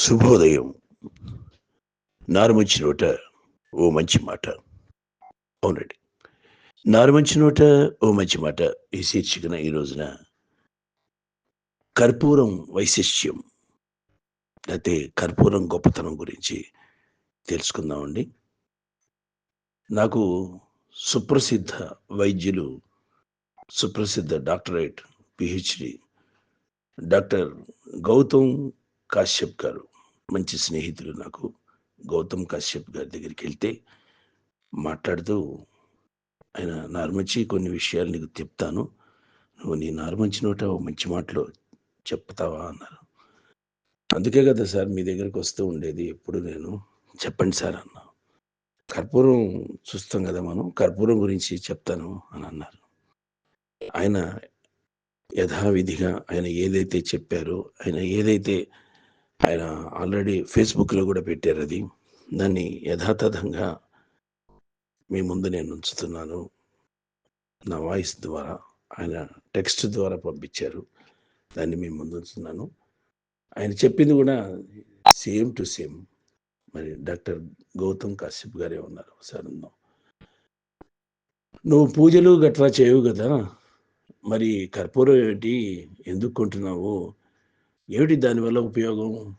శుభోదయం. నారుమంచి నోట ఓ మంచి మాట. అవునండి. నారుమంచి నోట ఓ మంచి మాట ఈ శీర్షికన ఈ రోజున. కర్పూరం వైశిష్ట్యం. అయితే కర్పూరం గొప్పతనం గురించి తెలుసుకుందామండి. నాకు సుప్రసిద్ధ వైద్యులు సుప్రసిద్ధ doctorate PhD doctor Gautam Kashyap garu. మంచి స్నేహితులు నాకు. గౌతమ్ కశ్యప్ గారి దగ్గరికి వెళ్తే మాట్లాడుతూ ఆయన నార్మంచి కొన్ని విషయాలు నీకు చెప్తాను. నువ్వు నీ నార్మంచి నోట ఓ మంచి మాటలో చెప్తావా? అన్నారు. అందుకే కదా సార్ మీ దగ్గరికి వస్తూ ఉండేది. ఎప్పుడు నేను చెప్పండి సార్ అన్నా కర్పూరం చూస్తాం కదా మనం. కర్పూరం గురించి చెప్తాను అని అన్నారు. ఆయన యథావిధిగా ఆయన ఏదైతే చెప్పారో ఆయన ఏదైతే ఆయన ఆల్రెడీ ఫేస్బుక్లో కూడా పెట్టారు అది. దాన్ని యథాతథంగా మీ ముందు నేను ఉంచుతున్నాను. నా వాయిస్ ద్వారా ఆయన టెక్స్ట్ ద్వారా పంపించారు. దాన్ని మీ ముందు ఉంచుతున్నాను. ఆయన చెప్పింది కూడా సేమ్ టు సేమ్. మరి డాక్టర్ గౌతమ్ కాశ్యప్ గారే ఉన్నారు సార్ నువ్వు పూజలు గట్రా చేయవు కదా? మరి కర్పూరం ఏమిటి ఎందుకు కొంటున్నావు? ఏమిటి దానివల్ల ఉపయోగం?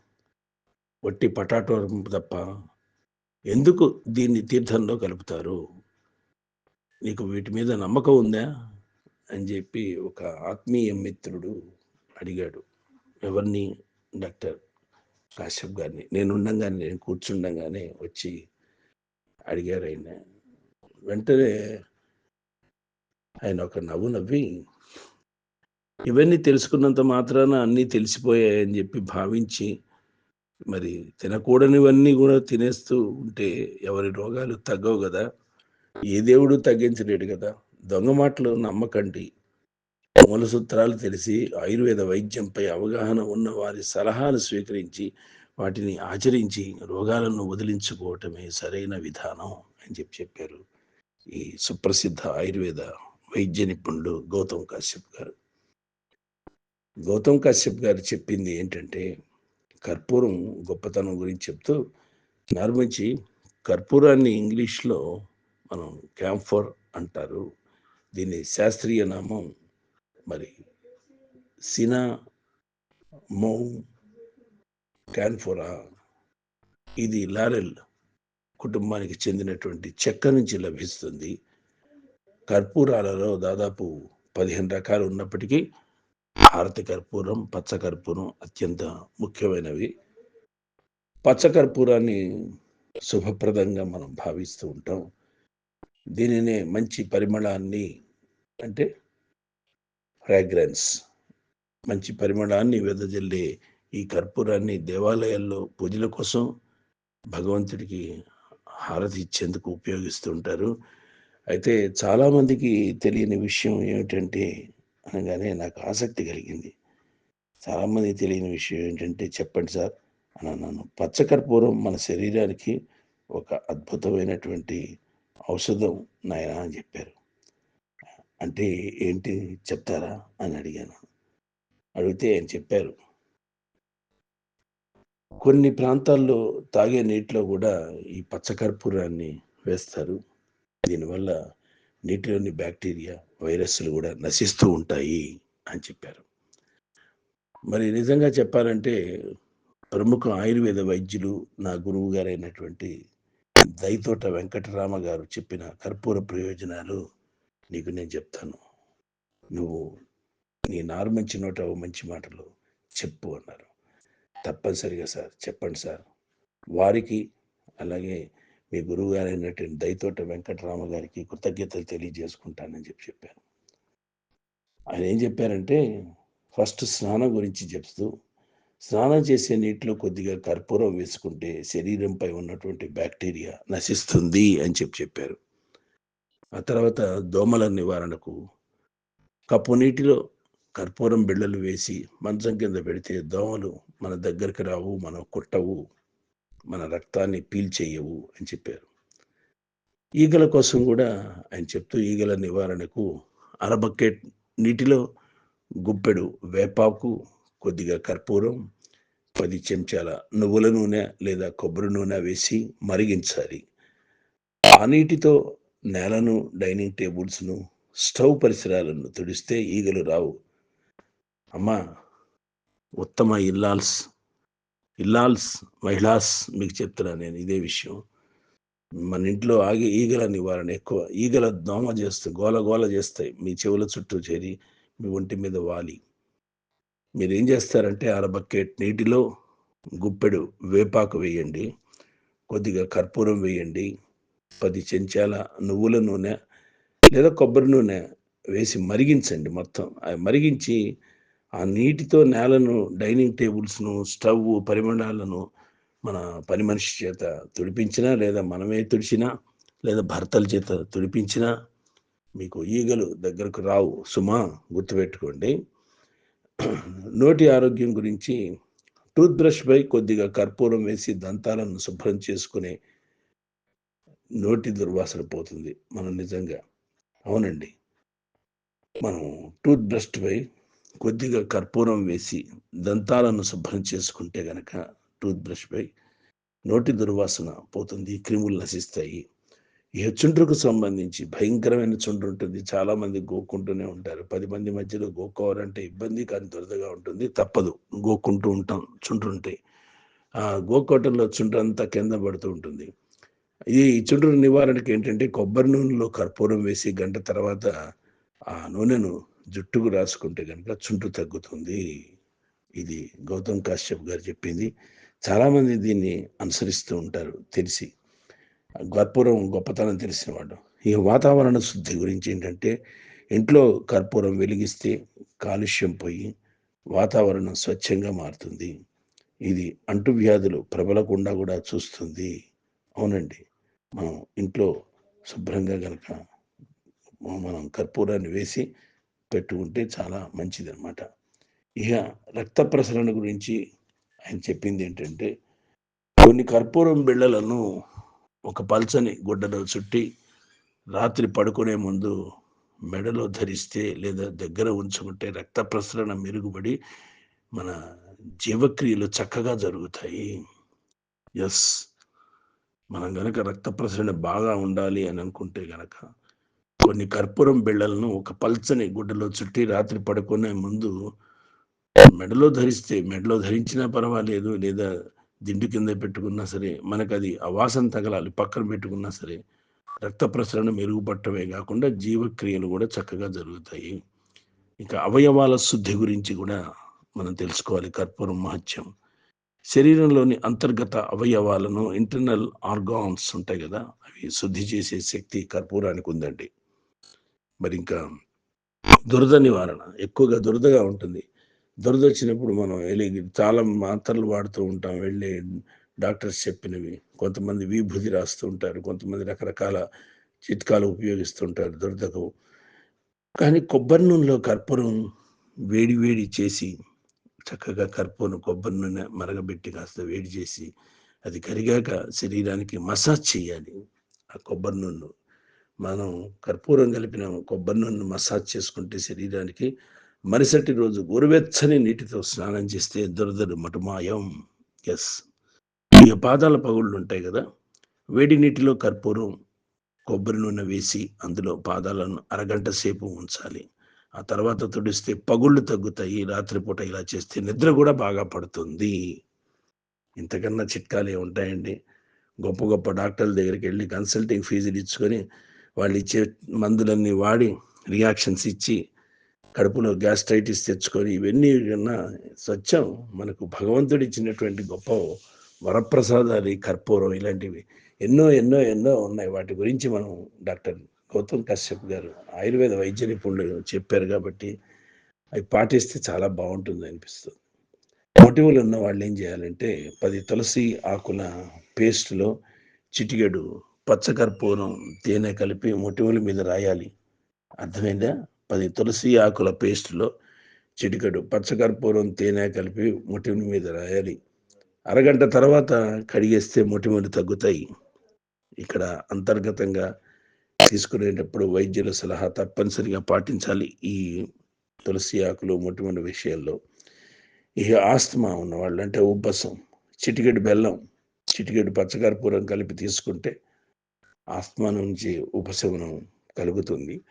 వట్టి పటాటో తప్ప ఎందుకు దీన్ని తీర్థంలో కలుపుతారు? నీకు వీటి మీద నమ్మకం ఉందా? అని చెప్పి ఒక ఆత్మీయ మిత్రుడు అడిగాడు. ఎవరిని? డాక్టర్ కాశ్యప్ గారిని. నేను ఉండంగానే నేను కూర్చుండగానే వచ్చి అడిగారు ఆయన. వెంటనే ఆయన ఒక నవ్వు నవ్వి ఇవన్నీ తెలుసుకున్నంత మాత్రాన అన్నీ తెలిసిపోయాయని చెప్పి భావించి మరి తినకూడనివన్నీ కూడా తినేస్తూ ఉంటే ఎవరి రోగాలు తగ్గవు కదా. ఏ దేవుడు తగ్గించలేడు కదా. దొంగ మాటలు నమ్మకండి. మూల సూత్రాలు తెలిసి ఆయుర్వేద వైద్యంపై అవగాహన ఉన్న వారి సలహాలు స్వీకరించి వాటిని ఆచరించి రోగాలను వదిలించుకోవటమే సరైన విధానం అని చెప్పి చెప్పారు ఈ సుప్రసిద్ధ ఆయుర్వేద వైద్య నిపుణుడు గౌతమ్ కాశ్యప్ గారు. గౌతమ్ కాశ్యప్ గారు చెప్పింది ఏంటంటే కర్పూరం గొప్పతనం గురించి చెప్తూ నార్మంచి కర్పూరాన్ని ఇంగ్లీష్లో మనం క్యాంఫర్ అంటారు. దీని శాస్త్రీయ నామం మరి సినా మౌ క్యాన్ఫోరా ఇది లారెల్ కుటుంబానికి చెందినటువంటి చెక్క నుంచి లభిస్తుంది. కర్పూరాలలో దాదాపు పదిహేను రకాలు ఉన్నప్పటికీ హారతి కర్పూరం పచ్చ కర్పూరం అత్యంత ముఖ్యమైనవి. పచ్చ కర్పూరాన్ని శుభప్రదంగా మనం భావిస్తూ ఉంటాం. దీనినే మంచి పరిమళాన్ని అంటే ఫ్రాగ్రెన్స్ మంచి పరిమళాన్ని వెదజల్లే ఈ కర్పూరాన్ని దేవాలయాల్లో పూజల కోసం భగవంతుడికి హారతి ఇచ్చేందుకు ఉపయోగిస్తూ ఉంటారు. అయితే చాలామందికి తెలియని విషయం ఏమిటంటే అనగానే నాకు ఆసక్తి కలిగింది. చాలామంది తెలియని విషయం ఏంటంటే చెప్పండి సార్ అని అన్నాను. పచ్చకర్పూరం మన శరీరానికి ఒక అద్భుతమైనటువంటి ఔషధం నాయన అని చెప్పారు. అంటే ఏంటి చెప్తారా అని అడిగాను. అడిగితే ఆయన చెప్పారు. కొన్ని ప్రాంతాల్లో తాగే నీటిలో కూడా ఈ పచ్చకర్పూరాన్ని వేస్తారు. దీనివల్ల నీటిలోని బ్యాక్టీరియా వైరస్లు కూడా నశిస్తూ ఉంటాయి అని చెప్పారు. మరి నిజంగా చెప్పాలంటే ప్రముఖ ఆయుర్వేద వైద్యులు నా గురువు గారైనటువంటి దైతోట వెంకటరామ గారు చెప్పిన కర్పూర ప్రయోజనాలు నీకు నేను చెప్తాను. నువ్వు నీ నార్మంచి నోట మంచి మాటలు చెప్పు అన్నారు. తప్పనిసరిగా సార్ చెప్పండి సార్. వారికి అలాగే మీ గురువు గారైనటువంటి దయతోట వెంకటరామ గారికి కృతజ్ఞతలు తెలియజేసుకుంటానని చెప్పి చెప్పాను. ఆయన ఏం చెప్పారంటే ఫస్ట్ స్నానం గురించి చెప్తూ స్నానం చేసే నీటిలో కొద్దిగా కర్పూరం వేసుకుంటే శరీరంపై ఉన్నటువంటి బ్యాక్టీరియా నశిస్తుంది అని చెప్పి చెప్పారు. ఆ తర్వాత దోమల నివారణకు కప్పు నీటిలో కర్పూరం బిళ్ళలు వేసి మంచం కింద పెడితే దోమలు మన దగ్గరికి రావు మనం కుట్టవు. మన రక్తాన్ని పీల్చేయవు అని చెప్పారు. ఈగల కోసం కూడా ఆయన చెప్తూ ఈగల నివారణకు అరబకెట్ నీటిలో గుప్పెడు వేపాకు కొద్దిగా కర్పూరం పది చెంచాల నువ్వుల నూనె లేదా కొబ్బరి నూనె వేసి మరిగించాలి. ఆ నీటితో నేలను డైనింగ్ టేబుల్స్ను స్టవ్ పరిసరాలను తుడిస్తే ఈగలు రావు. అమ్మ ఉత్తమ ఇల్లాల్స్ ఇల్లాల్స్ మహిళాస్ మీకు చెప్తున్నా నేను ఇదే విషయం. మన ఇంట్లో ఆగి ఈగల నివారణ ఎక్కువ. ఈగల దోమ చేస్తాయి గోల గోల చేస్తాయి. మీ చెవుల చుట్టూ చేరి మీ ఒంటి మీద వాలి. మీరు ఏం చేస్తారంటే అర బకెట్ నీటిలో గుప్పెడు వేపాకు వేయండి. కొద్దిగా కర్పూరం వేయండి. పది చెంచాల నువ్వుల నూనె లేదా కొబ్బరి నూనె వేసి మరిగించండి మొత్తం. అవి మరిగించి ఆ నీటితో నేలను డైనింగ్ టేబుల్స్ను స్టవ్ పరిమాణాలను మన పని మనిషి చేత తుడిపించినా లేదా మనమే తుడిచినా లేదా భర్తల చేత తుడిపించినా మీకు ఈగలు దగ్గరకు రావు. సుమా గుర్తుపెట్టుకోండి. నోటి ఆరోగ్యం గురించి టూత్ బ్రష్పై కొద్దిగా కర్పూరం వేసి దంతాలను శుభ్రం చేసుకునే నోటి దుర్వాసన పోతుంది మనం నిజంగా. అవునండి. మనం టూత్ బ్రష్పై కొద్దిగా కర్పూరం వేసి దంతాలను శుభ్రం చేసుకుంటే గనక టూత్ బ్రష్పై నోటి దుర్వాసన పోతుంది క్రిములు నశిస్తాయి. ఈ చుండ్రుకు సంబంధించి భయంకరమైన చుండ్రు ఉంటుంది. చాలా మంది గోక్కుంటూనే ఉంటారు. పది మంది మధ్యలో గోక్కోవాలంటే ఇబ్బంది కానీ దురదగా ఉంటుంది. తప్పదు. గోక్కుంటూ ఉంటాం. చుండ్రు ఆ గోకోటంలో చుండ్రు అంతా కింద పడుతూ ఉంటుంది. ఈ చుండ్రు నివారణకి ఏంటంటే కొబ్బరి నూనెలో కర్పూరం వేసి గంట తర్వాత ఆ నూనెను జుట్టుకు రాసుకుంటే కనుక చుంటు తగ్గుతుంది. ఇది గౌతమ్ కాశ్యప్ గారు చెప్పింది. చాలామంది దీన్ని అనుసరిస్తూ ఉంటారు తెలిసి. కర్పూరం గొప్పతనం తెలిసినవాడు. ఈ వాతావరణ శుద్ధి గురించి ఏంటంటే ఇంట్లో కర్పూరం వెలిగిస్తే కాలుష్యం పోయి వాతావరణం స్వచ్ఛంగా మారుతుంది. ఇది అంటువ్యాధులు ప్రబలకుండా కూడా చూస్తుంది. అవునండి. మనం ఇంట్లో శుభ్రంగా కనుక మనం కర్పూరాన్ని వేసి పెట్టుకుంటే చాలా మంచిది అనమాట ఇక రక్త ప్రసరణ గురించి ఆయన చెప్పింది ఏంటంటే కొన్ని కర్పూరం బిళ్ళలను ఒక పల్చని గుడ్డలో చుట్టి రాత్రి పడుకునే ముందు మెడలో ధరిస్తే లేదా దగ్గర ఉంచుకుంటే రక్త ప్రసరణ మెరుగుపడి మన జీవక్రియలు చక్కగా జరుగుతాయి. ఎస్ మనం గనక రక్త ప్రసరణ బాగా ఉండాలి అని అనుకుంటే గనక కొన్ని కర్పూరం బిళ్ళలను ఒక పల్చని గుడ్డలో చుట్టి రాత్రి పడుకునే ముందు మెడలో ధరిస్తే మెడలో ధరించినా పర్వాలేదు లేదా దిండు కింద పెట్టుకున్నా సరే మనకు అది అవాసన తగలాలి పక్కన పెట్టుకున్నా సరే రక్త ప్రసరణ మెరుగుపట్టమే కాకుండా జీవక్రియలు కూడా చక్కగా జరుగుతాయి. ఇంకా అవయవాల శుద్ధి గురించి కూడా మనం తెలుసుకోవాలి కర్పూరం మహత్యం. శరీరంలోని అంతర్గత అవయవాలను ఇంటర్నల్ ఆర్గాన్స్ ఉంటాయి కదా అవి శుద్ధి చేసే శక్తి కర్పూరానికి ఉందండి. మరి ఇంకా దురద నివారణ ఎక్కువగా దురదగా ఉంటుంది. దురద వచ్చినప్పుడు మనం వెళ్ళి చాలా మాత్రలు వాడుతూ ఉంటాం. వెళ్ళి డాక్టర్స్ చెప్పినవి కొంతమంది విభూతి రాస్తూ ఉంటారు కొంతమంది రకరకాల చిట్కాలు ఉపయోగిస్తుంటారు దురదకు. కానీ కొబ్బరి నూనెలో కర్పూరం వేడి వేడి చేసి చక్కగా కర్పూరం కొబ్బరి నూనె మరగబెట్టి కాస్త వేడి చేసి అది కరిగాక శరీరానికి మసాజ్ చేయాలి. ఆ కొబ్బరి నూనె మనం కర్పూరం కలిపిన కొబ్బరి నూనె మసాజ్ చేసుకుంటే శరీరానికి మరుసటి రోజు గోరువెచ్చని నీటితో స్నానం చేస్తే దురదరు మటుమాయం. ఎస్ ఈ పాదాల పగుళ్ళు ఉంటాయి కదా వేడి నీటిలో కర్పూరం కొబ్బరి నూనె వేసి అందులో పాదాలను అరగంట సేపు ఉంచాలి. ఆ తర్వాత తుడిస్తే పగుళ్ళు తగ్గుతాయి రాత్రిపూట ఇలా చేస్తే నిద్ర కూడా బాగా పడుతుంది. ఇంతకన్నా చిట్కాలు ఉంటాయండి గొప్ప గొప్ప డాక్టర్ల దగ్గరికి వెళ్ళి కన్సల్టింగ్ ఫీజులు ఇచ్చుకొని వాళ్ళు ఇచ్చే మందులన్నీ వాడి రియాక్షన్స్ ఇచ్చి కడుపులో గ్యాస్ట్రైటిస్ తెచ్చుకొని ఇవన్నీ కన్నా స్వచ్ఛం మనకు భగవంతుడు ఇచ్చినటువంటి గొప్ప వరప్రసాదాలు కర్పూరం ఇలాంటివి. ఎన్నో ఎన్నో ఎన్నో ఉన్నాయి. వాటి గురించి మనం డాక్టర్ గౌతమ్ కశ్యప్ గారు ఆయుర్వేద వైద్య నిపుణులు చెప్పారు కాబట్టి అవి పాటిస్తే చాలా బాగుంటుంది అనిపిస్తుంది. మొటిమలు ఉన్న వాళ్ళు ఏం చేయాలంటే పది తులసి ఆకుల పేస్ట్లో చిటికెడు పచ్చకర్పూరం తేనె కలిపి మొటిమల మీద రాయాలి. అర్థమైందా? పది తులసి ఆకుల పేస్ట్లో చిటికెడు పచ్చకర్పూరం తేనె కలిపి మొటిమల మీద రాయాలి. అరగంట తర్వాత కడిగేస్తే మొటిమలు తగ్గుతాయి. ఇక్కడ అంతర్గతంగా తీసుకునేటప్పుడు వైద్యుల సలహా తప్పనిసరిగా పాటించాలి ఈ తులసి ఆకులు మొటిమల విషయాల్లో ఇక ఆస్తమా ఉన్నవాళ్ళు అంటే ఉబ్బసం చిటికెడు బెల్లం చిటికెడు పచ్చకర్పూరం కలిపి తీసుకుంటే ఆత్మ నుంచి ఉపశమనం కలుగుతుంది.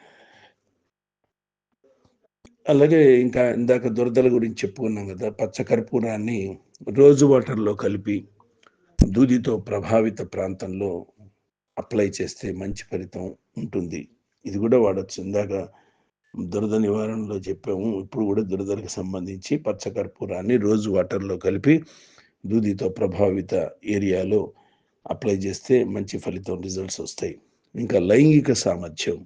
అలాగే ఇంకా ఇందాక దురదల గురించి చెప్పుకున్నాం కదా పచ్చకర్పూరాన్ని రోజు వాటర్లో కలిపి దూదితో ప్రభావిత ప్రాంతంలో అప్లై చేస్తే మంచి ఫలితం ఉంటుంది. ఇది కూడా వాడచ్చు. ఇందాక దురద నివారణలో చెప్పాము. ఇప్పుడు కూడా దురదలకు సంబంధించి పచ్చకర్పూరాన్ని రోజు వాటర్లో కలిపి దూదితో ప్రభావిత ఏరియాలో అప్లై చేస్తే మంచి ఫలితం రిజల్ట్స్ వస్తాయి. ఇంకా లైంగిక సామర్థ్యం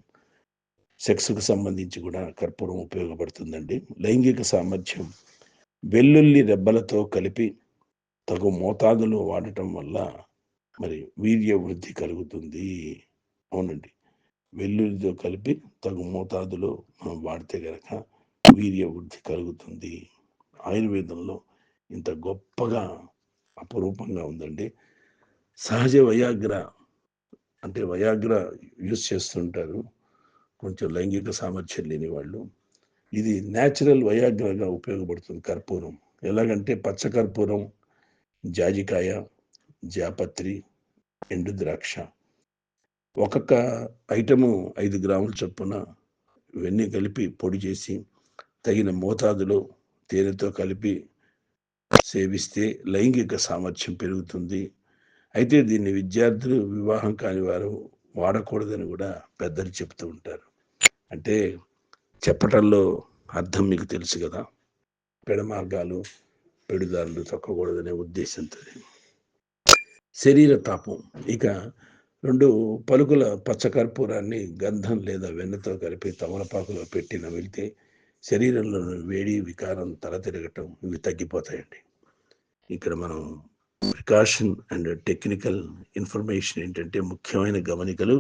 సెక్స్కు సంబంధించి కూడా కర్పూరం ఉపయోగపడుతుందండి. లైంగిక సామర్థ్యం వెల్లుల్లి రెబ్బలతో కలిపి తగు మోతాదులో వాడటం వల్ల మరి వీర్య వృద్ధి కలుగుతుంది. అవునండి. వెల్లుల్లితో కలిపి తగు మోతాదులో మనం వాడితే గనక వీర్య వృద్ధి కలుగుతుంది. ఆయుర్వేదంలో ఇంత గొప్పగా అపురూపంగా ఉందండి. సహజ వయాగ్ర అంటే వయాగ్ర యూజ్ చేస్తుంటారు. కొంచెం లైంగిక సామర్థ్యం లేని వాళ్ళు. ఇది న్యాచురల్ వయాగ్రగా ఉపయోగపడుతుంది కర్పూరం. ఎలాగంటే పచ్చ కర్పూరం జాజికాయ జాపత్రి ఎండు ద్రాక్ష. ఒక్కొక్క ఐటము ఐదు గ్రాముల చొప్పున ఇవన్నీ కలిపి పొడి చేసి తగిన మోతాదులో తేనెతో కలిపి సేవిస్తే లైంగిక సామర్థ్యం పెరుగుతుంది. అయితే దీన్ని విద్యార్థులు వివాహం కాని వారు వాడకూడదని కూడా పెద్దలు చెప్తూ ఉంటారు. అంటే చెప్పటంలో అర్థం మీకు తెలుసు కదా? పెడ మార్గాలు పెడుదారులు తొక్కకూడదనే ఉద్దేశంతో. శరీర తాపం. ఇక రెండు పలుకుల పచ్చకర్పూరాన్ని గంధం లేదా వెన్నతో కలిపి తమలపాకులో పెట్టి నమిలితే శరీరంలో వేడి వికారం తల తిరగటం ఇవి తగ్గిపోతాయండి. ఇక్కడ మనం ప్రికాషన్ అండ్ టెక్నికల్ ఇన్ఫర్మేషన్ ఏంటంటే ముఖ్యమైన గమనికలు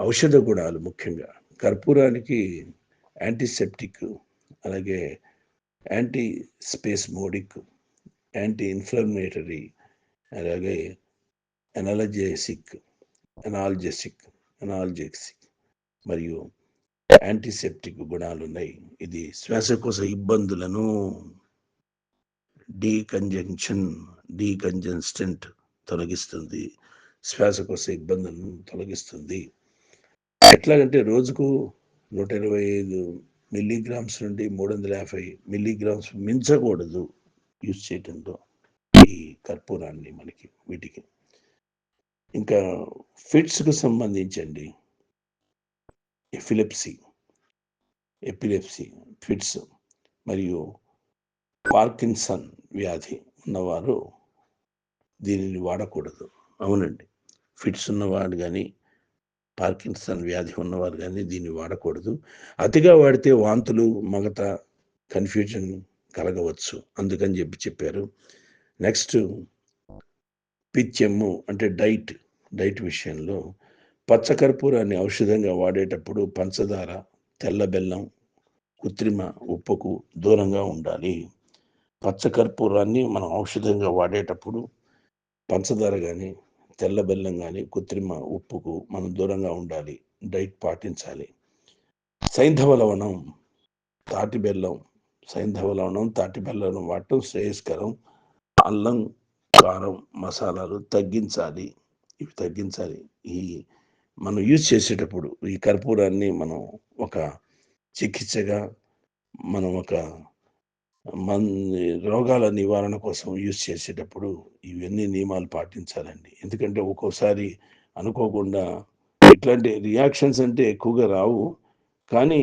ఔషధ గుణాలు ముఖ్యంగా. కర్పూరానికి యాంటీసెప్టిక్ అలాగే anti spasmodic anti inflammatory అలాగే ఎనాలజెసిక్ ఎనాల్జెసిక్ ఎనాల్జెసిక్ మరియు యాంటీసెప్టిక్ గుణాలు ఉన్నాయి. ఇది శ్వాసకోశ ఇబ్బందులను డీకంజంక్షన్ డీకంజన్స్టెంట్ తొలగిస్తుంది. శ్వాసకోశ ఇబ్బందులను తొలగిస్తుంది. ఎట్లాగంటే రోజుకు నూట ఇరవై ఐదు మిల్లీగ్రామ్స్ నుండి మూడు వందల యాభై మిల్లీగ్రామ్స్ మించకూడదు యూజ్ చేయడంతో ఈ కర్పూరాన్ని మనకి వీటికి. ఇంకా ఫిట్స్కు సంబంధించండి. ఎఫిలెప్సీ ఎపిలెప్సీ ఫిట్స్ మరియు పార్కిన్సన్ వ్యాధి ఉన్నవారు దీనిని వాడకూడదు. అవునండి. ఫిట్స్ ఉన్నవాడు కానీ పార్కిన్సన్ వ్యాధి ఉన్నవారు కానీ దీన్ని వాడకూడదు. అతిగా వాడితే వాంతులు మగత కన్ఫ్యూజన్ కలగవచ్చు. అందుకని చెప్పి చెప్పారు. నెక్స్ట్ పిచ్చెమ్ము అంటే డైట్ డైట్ విషయంలో పచ్చకర్పూరాన్ని ఔషధంగా వాడేటప్పుడు పంచదార తెల్ల బెల్లం కృత్రిమ ఉప్పుకు దూరంగా ఉండాలి. పచ్చకర్పూరాన్ని మనం ఔషధంగా వాడేటప్పుడు పంచదార కానీ తెల్ల బెల్లం కానీ కృత్రిమ ఉప్పుకు మనం దూరంగా ఉండాలి. డైట్ పాటించాలి. సైంధవ లవణం తాటి బెల్లం సైంధవ లవణం తాటి బెల్లం వాడటం శ్రేయస్కరం. అల్లం కారం మసాలాలు తగ్గించాలి. ఇవి తగ్గించాలి. ఈ మనం యూజ్ చేసేటప్పుడు ఈ కర్పూరాన్ని మనం ఒక చికిత్సగా మనం ఒక మన రోగాల నివారణ కోసం యూజ్ చేసేటప్పుడు ఇవన్నీ నియమాలు పాటించాలండి. ఎందుకంటే ఒక్కోసారి అనుకోకుండా ఇట్లాంటి రియాక్షన్స్ అంటే ఎక్కువగా రావు. కానీ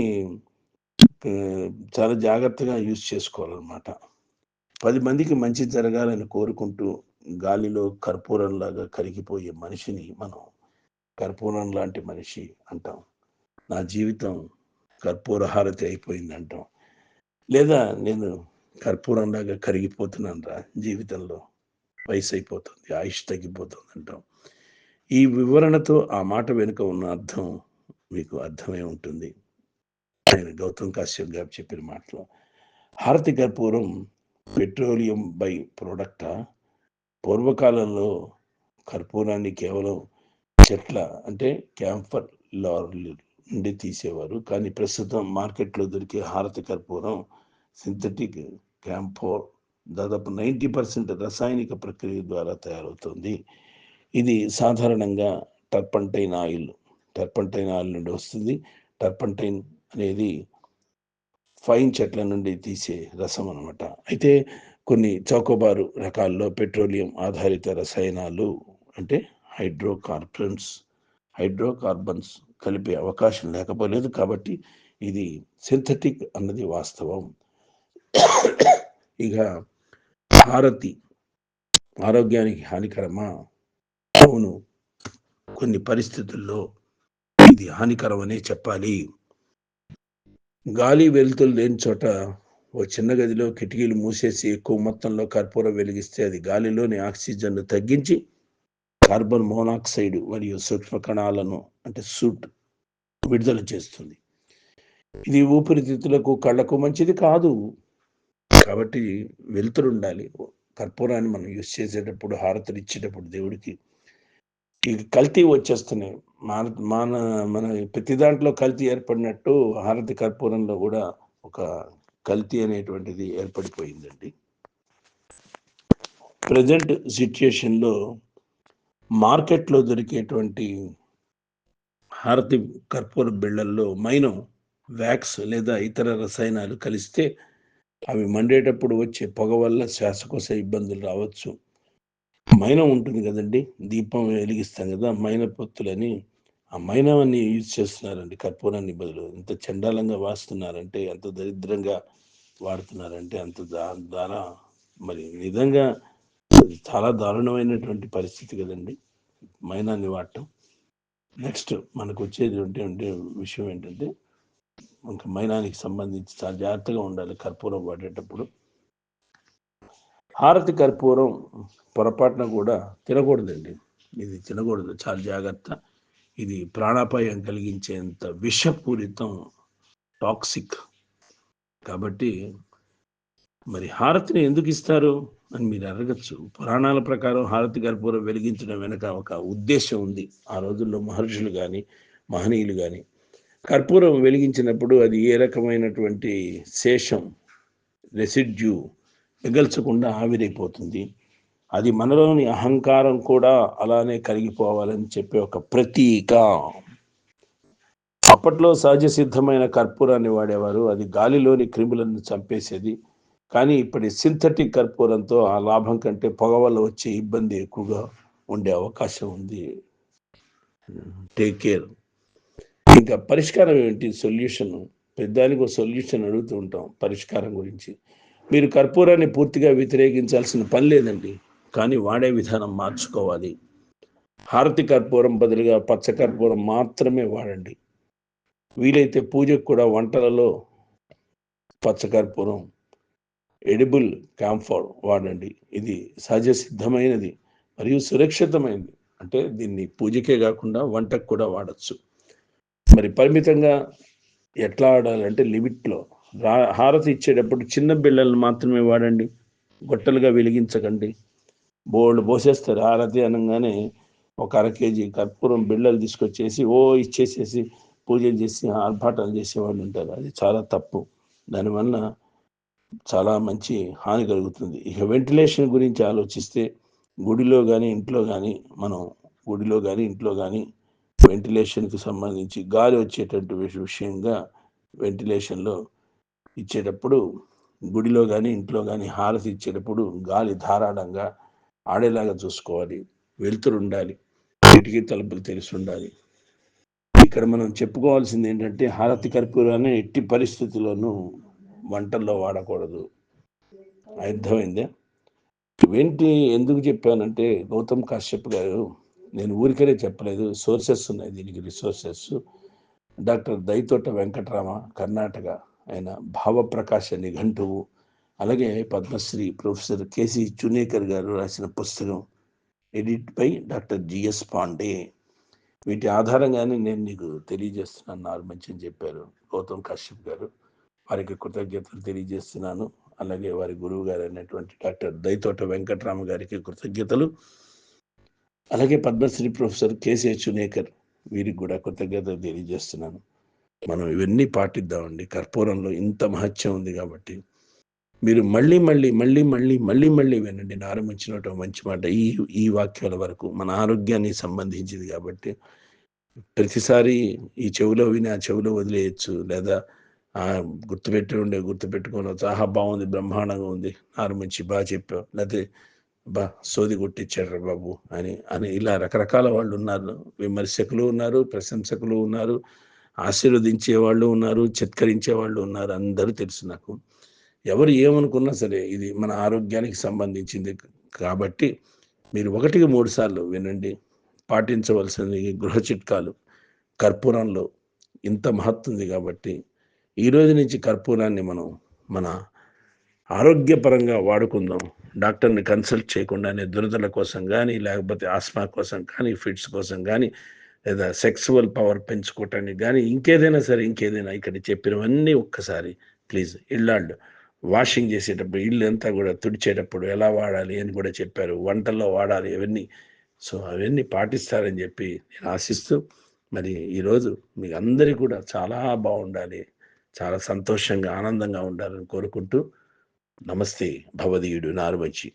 చాలా జాగ్రత్తగా యూజ్ చేసుకోవాలన్నమాట. పది మందికి మంచి జరగాలని కోరుకుంటూ గాలిలో కర్పూరంలాగా కరిగిపోయే మనిషిని మనం కర్పూరం లాంటి మనిషి అంటాం. నా జీవితం కర్పూర హారతి అయిపోయింది అంటాం లేదా నేను కర్పూరంలాగా కరిగిపోతున్నాను రా జీవితంలో. వయసు అయిపోతుంది ఆయుష్ తగ్గిపోతుంది అంటాం. ఈ వివరణతో ఆ మాట వెనుక ఉన్న అర్థం మీకు అర్థమై ఉంటుంది. ఆయన గౌతమ్ కాశ్యప్ గారు చెప్పిన మాటలో. హారతి కర్పూరం పెట్రోలియం బై ప్రోడక్టా? పూర్వకాలంలో కర్పూరాన్ని కేవలం చెట్ల అంటే క్యాంఫర్ లార్లు నుండి తీసేవారు. కానీ ప్రస్తుతం మార్కెట్లో దొరికే హారతి కర్పూరం సింథటిక్ క్యాంఫోర్ దాదాపు నైంటీ పర్సెంట్ రసాయనిక ప్రక్రియ ద్వారా తయారవుతుంది. ఇది సాధారణంగా టర్పంటైన్ ఆయిల్ టర్పంటైన్ ఆయిల్ నుండి వస్తుంది. టర్పంటైన్ అనేది ఫైన్ చెట్ల నుండి తీసే రసం అనమాట అయితే కొన్ని చౌకబారు రకాల్లో పెట్రోలియం ఆధారిత రసాయనాలు అంటే హైడ్రోకార్బన్స్ హైడ్రోకార్బన్స్ కలిపే అవకాశం లేకపోలేదు కాబట్టి ఇది సింథటిక్ అన్నది వాస్తవం. ఇక హారతి ఆరోగ్యానికి హానికరమా? అవును కొన్ని పరిస్థితుల్లో ఇది హానికరమనే చెప్పాలి. గాలి వెలుతులు లేని చోట ఓ చిన్న గదిలో కిటికీలు మూసేసి ఎక్కువ మొత్తంలో కర్పూరం వెలిగిస్తే అది గాలిలోని ఆక్సిజన్ను తగ్గించి కార్బన్ మోనాక్సైడ్ మరియు సూక్ష్మ కణాలను అంటే సూట్ విడుదల చేస్తుంది. ఇది ఊపిరితిత్తులకు కళ్ళకు మంచిది కాదు. కాబట్టి వెలుతురు ఉండాలి. కర్పూరాన్ని మనం యూజ్ చేసేటప్పుడు హారతులు ఇచ్చేటప్పుడు దేవుడికి ఈ కల్తీ వచ్చేస్తున్నాయి. మన మన మన ప్రతి దాంట్లో కల్తీ ఏర్పడినట్టు హారతి కర్పూరంలో కూడా ఒక కల్తీ అనేటువంటిది ఏర్పడిపోయిందండి. ప్రజెంట్ సిచ్యుయేషన్లో మార్కెట్లో దొరికేటువంటి హారతి కర్పూర బిళ్ళల్లో మైనం వ్యాక్స్ లేదా ఇతర రసాయనాలు కలిస్తే అవి మండేటప్పుడు వచ్చే పొగ వల్ల శ్వాసకోశ ఇబ్బందులు రావచ్చు. మైనం ఉంటుంది కదండి దీపం వెలిగిస్తాం కదా మైన పొత్తులని ఆ మైనాన్ని యూజ్ చేస్తున్నారండి కర్పూరాన్ని బదులు. ఎంత చండాలంగా వాస్తున్నారంటే ఎంత దరిద్రంగా వాడుతున్నారంటే అంత దా ద్వారా మరి నిజంగా అది చాలా దారుణమైనటువంటి పరిస్థితి కదండి. మైనాన్ని వాడటం. నెక్స్ట్ మనకు వచ్చేది ఉంటే విషయం ఏంటంటే ఇంకా మైనానికి సంబంధించి చాలా జాగ్రత్తగా ఉండాలి కర్పూరం వాడేటప్పుడు. హారతి కర్పూరం పొరపాటున కూడా తినకూడదండి. ఇది తినకూడదు. చాలా జాగ్రత్త. ఇది ప్రాణాపాయం కలిగించేంత విషపూరితం టాక్సిక్. కాబట్టి మరి హారతిని ఎందుకు ఇస్తారు? అని మీరు అడగచ్చు. పురాణాల ప్రకారం హారతి కర్పూరం వెలిగించడం వెనక ఒక ఉద్దేశం ఉంది. ఆ రోజుల్లో మహర్షులు కానీ మహనీయులు కానీ కర్పూరం వెలిగించినప్పుడు అది ఏ రకమైనటువంటి శేషం రెసిడ్యూ మిగల్చకుండా ఆవిరైపోతుంది. అది మనలోని అహంకారం కూడా అలానే కరిగిపోవాలని చెప్పే ఒక ప్రతీక. అప్పట్లో సహజ సిద్ధమైన కర్పూరాన్ని వాడేవారు. అది గాలిలోని క్రిములను చంపేసేది. కానీ ఇప్పటి సింథటిక్ కర్పూరంతో ఆ లాభం కంటే పొగ వల్ల వచ్చే ఇబ్బంది ఎక్కువగా ఉండే అవకాశం ఉంది. Take care. ఇంకా పరిష్కారం ఏంటి సొల్యూషన్. పెద్దానికి ఒక సొల్యూషన్ అడుగుతూ ఉంటాం పరిష్కారం గురించి. మీరు కర్పూరాన్ని పూర్తిగా వ్యతిరేకించాల్సిన పని లేదండి. కానీ వాడే విధానం మార్చుకోవాలి. హారతి కర్పూరం బదులుగా పచ్చ కర్పూరం మాత్రమే వాడండి. వీలైతే పూజకు కూడా వంటలలో పచ్చ కర్పూరం ఎడిబుల్ క్యాంఫర్ వాడండి. ఇది సహజ సిద్ధమైనది మరియు సురక్షితమైనది అంటే దీన్ని పూజకే కాకుండా వంటకు కూడా వాడచ్చు. మరి పరిమితంగా ఎట్లా ఆడాలంటే లిమిట్లో రా హారతి ఇచ్చేటప్పుడు చిన్న బిళ్ళలను మాత్రమే వాడండి. గొట్టలుగా వెలిగించకండి. బోల్డ్ పోసేస్తారు. హారతి అనగానే ఒక అర కేజీ కర్పూరం బిళ్ళలు తీసుకొచ్చేసి ఓ ఇచ్చేసేసి పూజలు చేసి ఆర్భాటాలు చేసేవాళ్ళు ఉంటారు. అది చాలా తప్పు. దానివల్ల చాలా మంచి హాని కలుగుతుంది. ఇక వెంటిలేషన్ గురించి ఆలోచిస్తే గుడిలో కానీ ఇంట్లో కానీ మనం గుడిలో కానీ ఇంట్లో కానీ వెంటిలేషన్కి సంబంధించి గాలి వచ్చేటట్టు విష- విషయంగా వెంటిలేషన్లో ఇచ్చేటప్పుడు గుడిలో కానీ ఇంట్లో కానీ హారతి ఇచ్చేటప్పుడు గాలి ధారాళంగా ఆడేలాగా చూసుకోవాలి. వెలుతురు ఉండాలి. కిటికీ తలుపులు తెలిసి ఉండాలి. ఇక్కడ మనం చెప్పుకోవాల్సింది ఏంటంటే హారతి కర్పూరాన్ని ఎట్టి పరిస్థితుల్లోనూ వంటల్లో వాడకూడదు. అర్థమైందే? ఏంటి ఎందుకు చెప్పానంటే గౌతమ్ కాశ్యప్ గారు నేను ఊరికనే చెప్పలేదు సోర్సెస్ ఉన్నాయి దీనికి రిసోర్సెస్. డాక్టర్ దైతోట వెంకటరామ కర్ణాటక ఆయన భావప్రకాశ నిఘంటువు అలాగే పద్మశ్రీ ప్రొఫెసర్ కేసి చునేకర్ గారు రాసిన పుస్తకం edit by doctor GS Pandey. వీటి ఆధారంగానే నేను నీకు తెలియజేస్తున్నాను నారు మంచి అని చెప్పారు గౌతమ్ కాశ్యప్ గారు. వారికి కృతజ్ఞతలు తెలియజేస్తున్నాను. అలాగే వారి గురువు గారు అయినటువంటి డాక్టర్ దైతోట వెంకటరామ గారికి కృతజ్ఞతలు. అలాగే పద్మశ్రీ ప్రొఫెసర్ కేసీ చునేకర్ వీరికి కూడా కృతజ్ఞతలు తెలియజేస్తున్నాను. మనం ఇవన్నీ పాటిద్దామండి. కర్పూరంలో ఇంత మహత్యం ఉంది కాబట్టి. మీరు మళ్ళీ మళ్ళీ మళ్ళీ మళ్ళీ మళ్ళీ మళ్ళీ వినండి. నారమించినట్టు మంచి మాట. ఈ ఈ వాక్యాల వరకు మన ఆరోగ్యానికి సంబంధించింది కాబట్టి ప్రతిసారి ఈ చెవిలో విని ఆ చెవిలో వదిలేయచ్చు. లేదా గుర్తుపెట్టి ఉండే గుర్తుపెట్టుకున్న ఆహా బాగుంది బ్రహ్మాండంగా ఉంది నారమించి బాగా చెప్పావు లేకపోతే బా సోది కొట్టించాడు బాబు అని అని ఇలా రకరకాల వాళ్ళు ఉన్నారు. విమర్శకులు ఉన్నారు ప్రశంసకులు ఉన్నారు ఆశీర్వదించే వాళ్ళు ఉన్నారు చిత్కరించే వాళ్ళు ఉన్నారు అందరూ తెలుసు నాకు. ఎవరు ఏమనుకున్నా సరే ఇది మన ఆరోగ్యానికి సంబంధించింది. కాబట్టి మీరు ఒకటికి మూడు సార్లు వినండి. పాటించవలసిన గృహ చిట్కాలు. కర్పూరంలో ఇంత మహత్తుంది కాబట్టి ఈ రోజు నుంచి కర్పూరాన్ని మనం మన ఆరోగ్యపరంగా వాడుకుందాం. డాక్టర్ని కన్సల్ట్ చేయకుండానే దురదల కోసం కానీ లేకపోతే ఆస్మా కోసం కానీ ఫిట్స్ కోసం కానీ లేదా సెక్సువల్ పవర్ పెంచుకోవటానికి కానీ ఇంకేదైనా సరే ఇంకేదైనా ఇక్కడ చెప్పినవన్నీ ఒక్కసారి ప్లీజ్ ఇళ్ళాళ్ళు వాషింగ్ చేసేటప్పుడు ఇల్లు అంతా కూడా తుడిచేటప్పుడు ఎలా వాడాలి అని కూడా చెప్పారు. వంటల్లో వాడాలి అవన్నీ. సో అవన్నీ పాటిస్తారని చెప్పి నేను ఆశిస్తూ మరి ఈరోజు మీకు అందరికీ కూడా చాలా బాగుండాలి. చాలా సంతోషంగా ఆనందంగా ఉండాలని కోరుకుంటూ నమస్తే. భవదీయుడు నారుమచ్చి